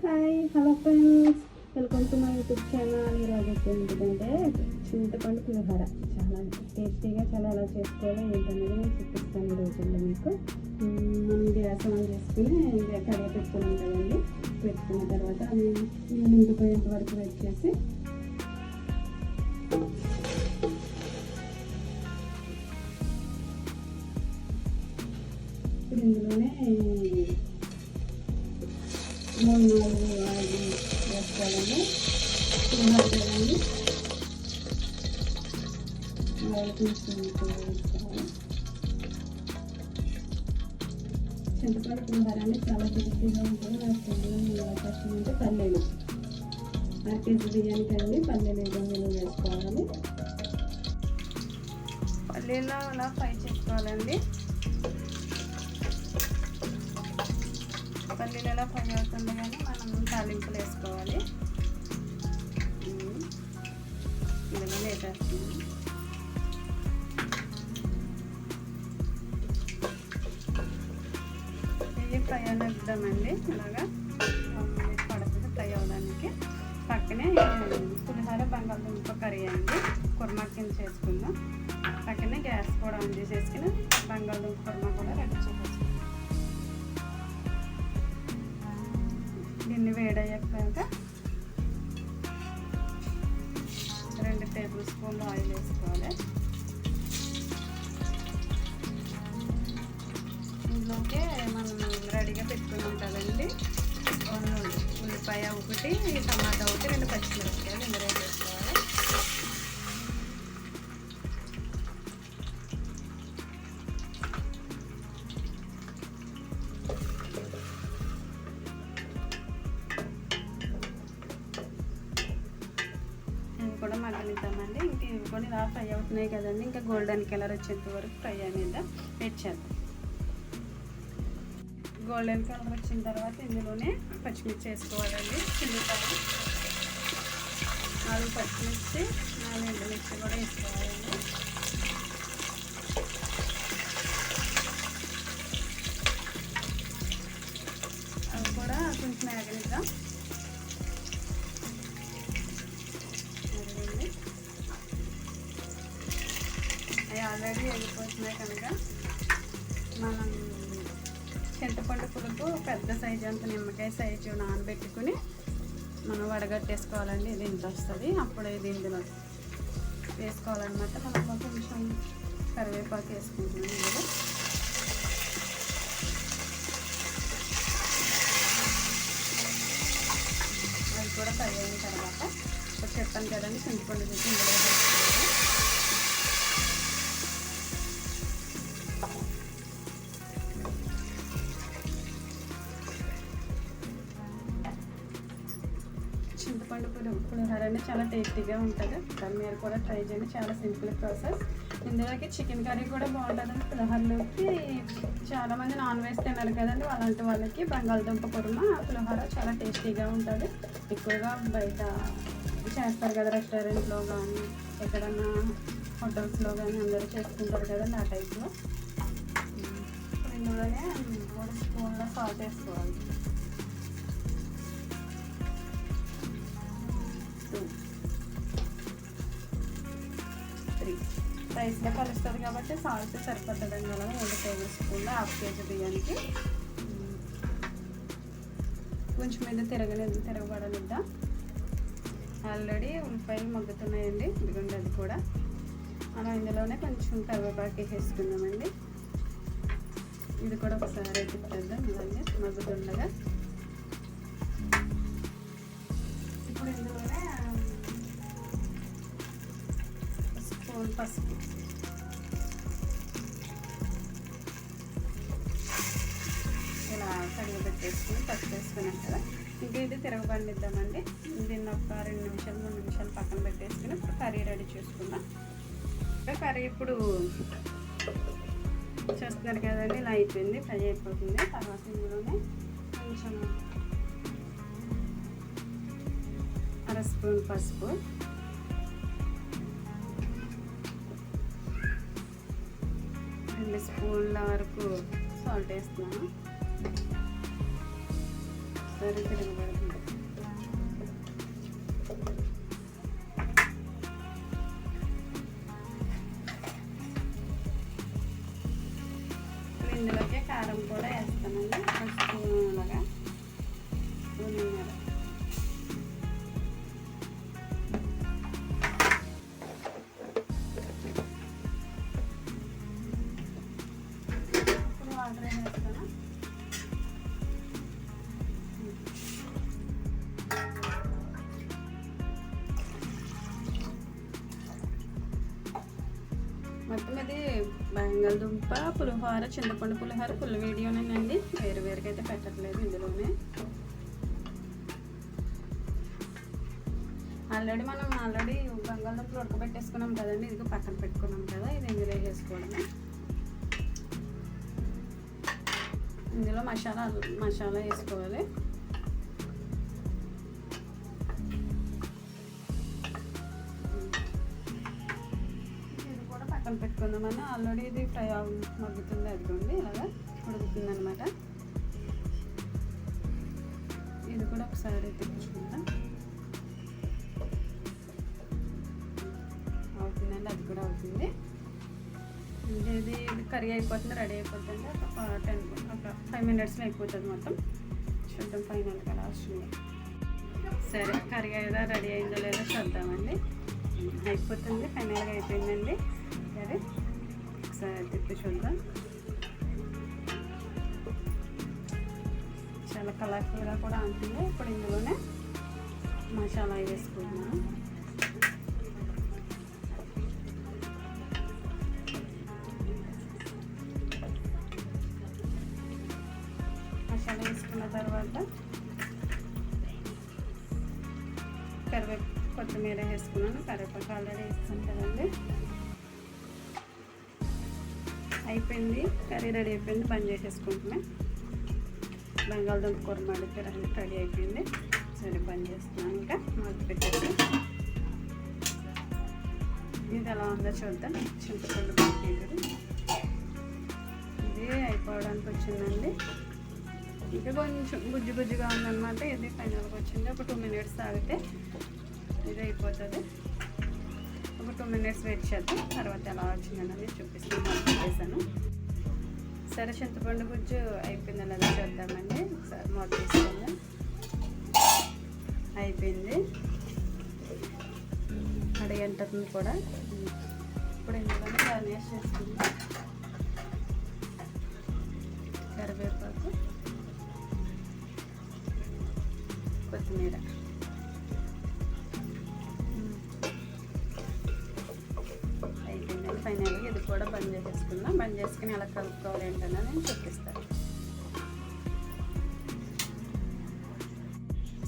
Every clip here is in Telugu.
Hi hello friends welcome to my YouTube channel ఈరోజు అయితే ఏంటంటే చింతపండు పులిహోర. చాలా టేస్టీగా చాలా ఎలా చేసుకోవాలో ఏంటనేది నేను చూపిస్తాను ఈ రోజుల్లో మీకు. మ్మ్, మనం గ్యాస్ ఆన్ చేసుకుని కడిగి పెట్టుకున్నాం కదండి పెట్టుకున్న తర్వాత అది నిండిపోయేంత వరకు వెయిట్ చేసి పులిహోర కదండి చింతపండు చాలా టేస్టీగా ఉంటుంది నాకు వేసుకోవాలి అవకాశం అంటే పల్లెలు అర కేజీ బియ్యానికి అండి పల్లీలు ఇబ్బందులు వేసుకోవాలి పల్లీలో అలా ఫ్రై చేసుకోవాలండి. పల్లీలలో ఎలా ఫ్రై కానీ మనం తాలింపులు వేసుకోవాలి. ఇందులో వేసేస్తున్నాం ఇవి ఫ్రై అనేద్దామండి ఇలాగా పడుతుంది ఫ్రై అవ్వడానికి. పక్కనే పులిహోర బంగాళదుంప కర్రీ అండి. కుర్మా కింద చేసుకుందాం. పక్కనే గ్యాస్ కూడా ఆన్ చేసేసుకుని బంగాళదుంప కుర్మా కూడా రెడీ చేసేసుకుందాం. దీన్ని వేడయ్యాక అయితే మనం రెడీగా పెట్టుకుని ఉంటుందండి ఉల్లిపాయ ఒకటి టమాటా ఒకటి రెండు పచ్చిమిరపకాయలు ఇందులో వేసుకోవాలి. ఇవి కూడా మగ్గనిద్దామండి. ఇంక ఇవి కూడా ఇలా ఫ్రై అవుతున్నాయి కదండి. ఇంకా గోల్డెన్ కలర్ వచ్చేంత వరకు ఫ్రై అనేది వెయిట్ చేద్దాం. గోల్డెన్ కలర్ వచ్చిన తర్వాత ఇందులోనే పచ్చిమిర్చి వేసుకోవాలండి. చిల్లిపాయ నాలుగు పచ్చిమిర్చి నాలుగు ఎండుమిర్చి కూడా వేసుకోవాలండి. అవి కూడా కొంచెం వేగనిద్దాం. అవి ఆల్రెడీ వెళ్ళిపోతున్నాయి కనుక మనం చింతపండు పులుపు పెద్ద సైజు అంత నిమ్మకాయ సైజు నానబెట్టుకుని మనం వడగట్టేసుకోవాలండి. ఇది ఇంత వస్తుంది. అప్పుడు ఇది ఇందులో వేసుకోవాలన్నమాట. మనం కొంచెం కరివేపాకు వేసుకుంటున్నాం ఇందులో. అవి కూడా ఫ్రై అయిన తర్వాత ఇప్పుడు చెప్పాను కదండి చింతపండు చూసి ఇందులో వేసుకోవాలి పులిహోర అనేది చాలా టేస్టీగా ఉంటుంది. దాని మీరు కూడా ట్రై చేయండి. చాలా సింపుల్ ప్రాసెస్. ఇందులోకి చికెన్ కర్రీ కూడా బాగుంటుందండి. పులిహోరలోకి చాలామంది నాన్ వెజ్ తినరు కదండి. అలాంటి వాళ్ళకి బంగాళదుంప కుర్మ పులిహోర చాలా టేస్టీగా ఉంటుంది. ఎక్కువగా బయట చేస్తారు కదా రెస్టారెంట్లో కానీ ఎక్కడన్నా హోటల్స్లో కానీ అందరూ చేసుకుంటారు కదండి ఆ టైప్లో. ఇందులోనే మూడు స్పూన్ల సాల్ట్ వేసుకోవాలి. రైస్లో కలుస్తుంది కాబట్టి సాల్ట్ సరిపోతుందండి కదా మూడు టేబుల్ స్పూన్లు హాఫ్ కేజీ బియ్యానికి. కొంచెం మీద తిరగని తిరగబడనిద్దాం? ఆల్రెడీ ఉల్లిపాయలు మగ్గుతున్నాయండి ఇదిగోండి అది కూడా. మనం ఇందులోనే కొంచెం కరివేపాకు వేసేసుకుందామండి. ఇది కూడా ఒకసారి తిప్పేద్దాం ఇలాగే మగ్గుతుండగా. పసుపు. ఇలా కడిగి పెట్టేసుకుని పసుపు వేసుకున్నాం కదా. ఇంకా ఇది తిరగబండిద్దామండి. దీన్ని ఒక రెండు నిమిషాలు మూడు నిమిషాలు పక్కన పెట్టేసుకుని ఇప్పుడు కర్రీ రెడీ చేసుకుందాం. ఇంకా కర్రీ ఇప్పుడు చూస్తున్నారు కదండి ఇలా అయిపోయింది ఫ్రై అయిపోతుంది. తర్వాత ఇందులోనే కొంచెం అర స్పూన్ పసుపు. రెండు స్పూన్ల వరకు సాల్ట్ వేస్తున్నాను. సరే తిరగబడుతుంది. ఇందులోకి కారం కూడా వేస్తామండి ఒక స్పూన్ అలాగా. బంగాళదుంప పులిహోర చింతపండు పులిహోర పుల్ల వీడియోనేనండి. వేరు వేరుగా అయితే పెట్టట్లేదు ఇందులోనే. ఆల్రెడీ మనం ఆల్రెడీ బంగాళదుంపలు ఉడకబెట్టేసుకున్నాం కదండి ఇది పక్కన పెట్టుకున్నాం కదా ఇది ఇందులో వేసుకోవడమే. ఇందులో మసాలా మసాలా వేసుకోవాలి. పెట్టుకుందామని ఆల్రెడీ ఇది ఫ్రై మగ్గుతుంది అదిగోండి ఇలాగా ఉడుకుతుంది అనమాట ఇది కూడా ఒకసారి తెప్పించుకుందాం అవుతుందండి అది కూడా అవుతుంది. ఇది ఇది ఇది కర్రీ అయిపోతుంది రెడీ అయిపోతుంది ఒక టెన్ ఒక ఫైవ్ మినిట్స్లో అయిపోతుంది మొత్తం. చూద్దాం ఫైనల్గా లాస్ట్లో సరే కర్రీ అయితే రెడీ అయిందో లేదో చూద్దామండి. అయిపోతుంది ఫైనల్గా అయిపోయిందండి. సరే ఒకసారి తిప్పి చూద్దాం చాలా కలర్ఫుల్గా కూడా ఉంటుంది ఇప్పుడు ఇందులోనే మసాలా వేసుకుంటున్నాను మసాలా వేసుకున్న తర్వాత కరివేపు కొత్తిమీర వేసుకున్నాను. కరివేపాకు ఆల్రెడీ వేస్తాను కదండి. అయిపోయింది. కర్రీ రెడీ అయిపోయింది. బంద్ చేసేసుకుంటున్నాం. బంగాళదుంప కూర మడితే రెడీ అయిపోయింది. సరే బంద్ చేస్తున్నాను ఇంకా. మొదలు పెట్టేసి. ఇది ఎలా ఉందో చూద్దాం. చింతపండు పక్కీరు ఇది అయిపోవడానికి వచ్చిందండి. ఇంకా కొంచెం గుజ్జు గుజ్జుగా ఉందన్నమాట. ఇది ఫైనల్గా వచ్చింది. ఒక టూ మినిట్స్ తాగితే ఇది అయిపోతుంది. ఒక టూ మినిట్స్ వెయిట్ చేద్దాం. తర్వాత ఎలా వచ్చిందన్నది చూపిస్తాను. చేశాను. సరే చింతపండు గుజ్జు అయిపోయింది లేదా చూద్దామండి. ఒకసారి మూత తీసుకుందాం అయిపోయింది. అడిగి అంటుంది కూడా. ఇప్పుడు ఇందులో గార్నిష్ చేసుకుందాం. కరివేపాకు కొత్తిమీర. బంద్ చేసుకుని ఎలా కలుపుకోవాలి ఏంటన్నా నేను చూపిస్తాను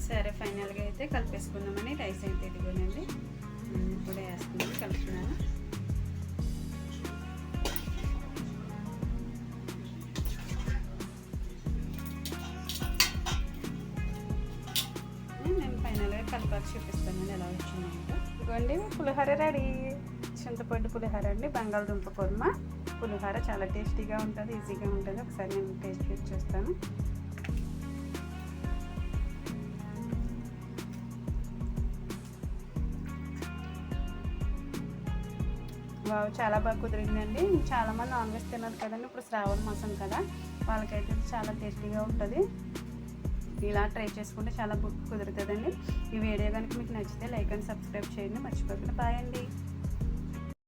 సరే ఫైనల్గా అయితే కలిపేసుకుందామని రైస్ అయితే ఇదిగోనండి. ఉమ్, ఇప్పుడు వేస్తున్నాను కలుపుతున్నాను. నేను ఫైనల్గా కలపాలి చూపిస్తాను ఎలా వచ్చిందంటే ఇదిగోండి పులిహోర రెడీ. చింతపండు పులిహోర అండి బంగాళదుంప కుర్మ. పులిహోర చాలా టేస్టీగా ఉంటుంది ఈజీగా ఉంటుంది. ఒకసారి నేను టేస్ట్ చేసి చూస్తాను. వావ్ చాలా బాగా కుదిరిందండి. చాలామంది నాన్ వెజ్ తిన్నారు కదండి ఇప్పుడు శ్రావణ మాసం కదా. వాళ్ళకైతే చాలా టేస్టీగా ఉంటుంది. ఇలా ట్రై చేసుకుంటే చాలా బుక్ కుదురుతుందండి. ఈ వీడియో కనుక మీకు నచ్చితే లైక్ అండ్ సబ్స్క్రైబ్ చేయండి. మర్చిపోకుండా బాయ్ అండి.